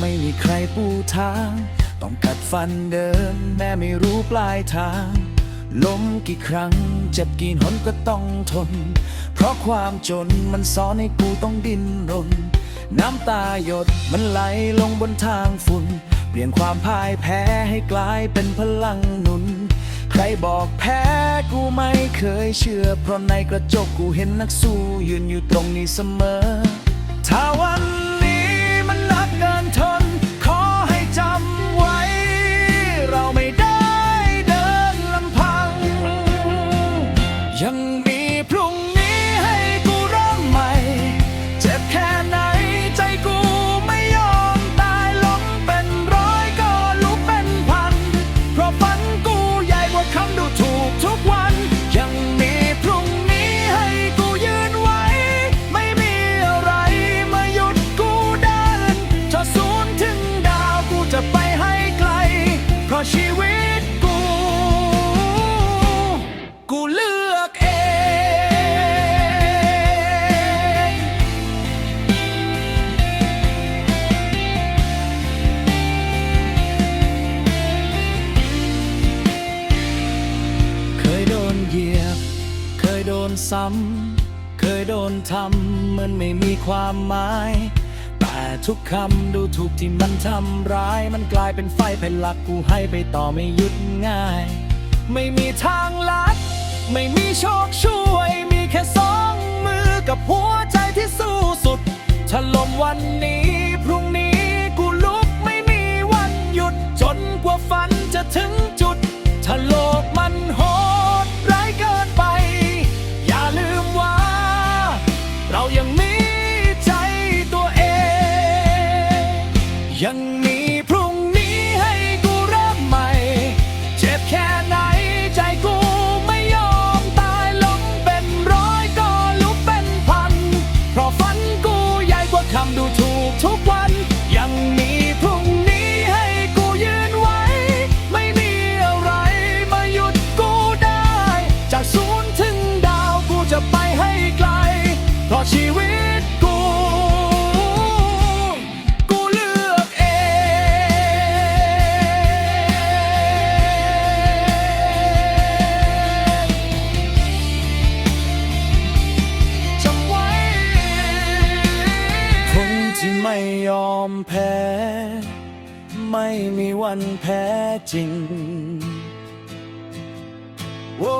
ไม่มีใครปูทาง ต้องกัดฟันเดินแม้ไม่รู้ปลายทาง ล้มกี่ครั้ง เจ็บกี่หนก็ต้องทน เพราะความจนมันสอนให้กูต้องดิ้นรน น้ำตาหยดมันไหลลงบนทางฝุ่น เปลี่ยนความพ่ายแพ้ให้กลายเป็นพลังหนุน ใครบอกแพ้กูไม่เคยเชื่อ เพราะในกระจกกูเห็นนักสู้ยืนอยู่ตรงนี้เสมอ นซ้ำ เคยโดนทำเหมือนไม่มีความหมาย แต่ทุกคำดูถูกที่มันทำร้าย มันกลายเป็นไฟเป็นหลักกูให้ไปต่อไม่หยุดง่าย ไม่มีทางลัด ไม่มีโชคช่วย มีแค่สองมือกับหัวใจที่สู้สุดถล่มวันนี้พรุ่งนี้กูลุกไม่มีวันหยุด จนกว่าฝันจะถึง ยังมีพรุ่งนี้ให้กูเริ่มใหม่ เจ็บแค่ไหนใจกูไม่ยอมตายล้มเป็นร้อยก็ลุกเป็นพัน เพราะฝันกูใหญ่กว่าคำดูถูกทุกวัน ยังมีพรุ่งนี้ให้กูยืนไว้ ไม่มีอะไรมาหยุดกูได้ จากศูนย์ถึงดาวกูจะไปให้ไกล เพราะชีวิต แพ้ ไม่มีวันแพ้จริง โอ้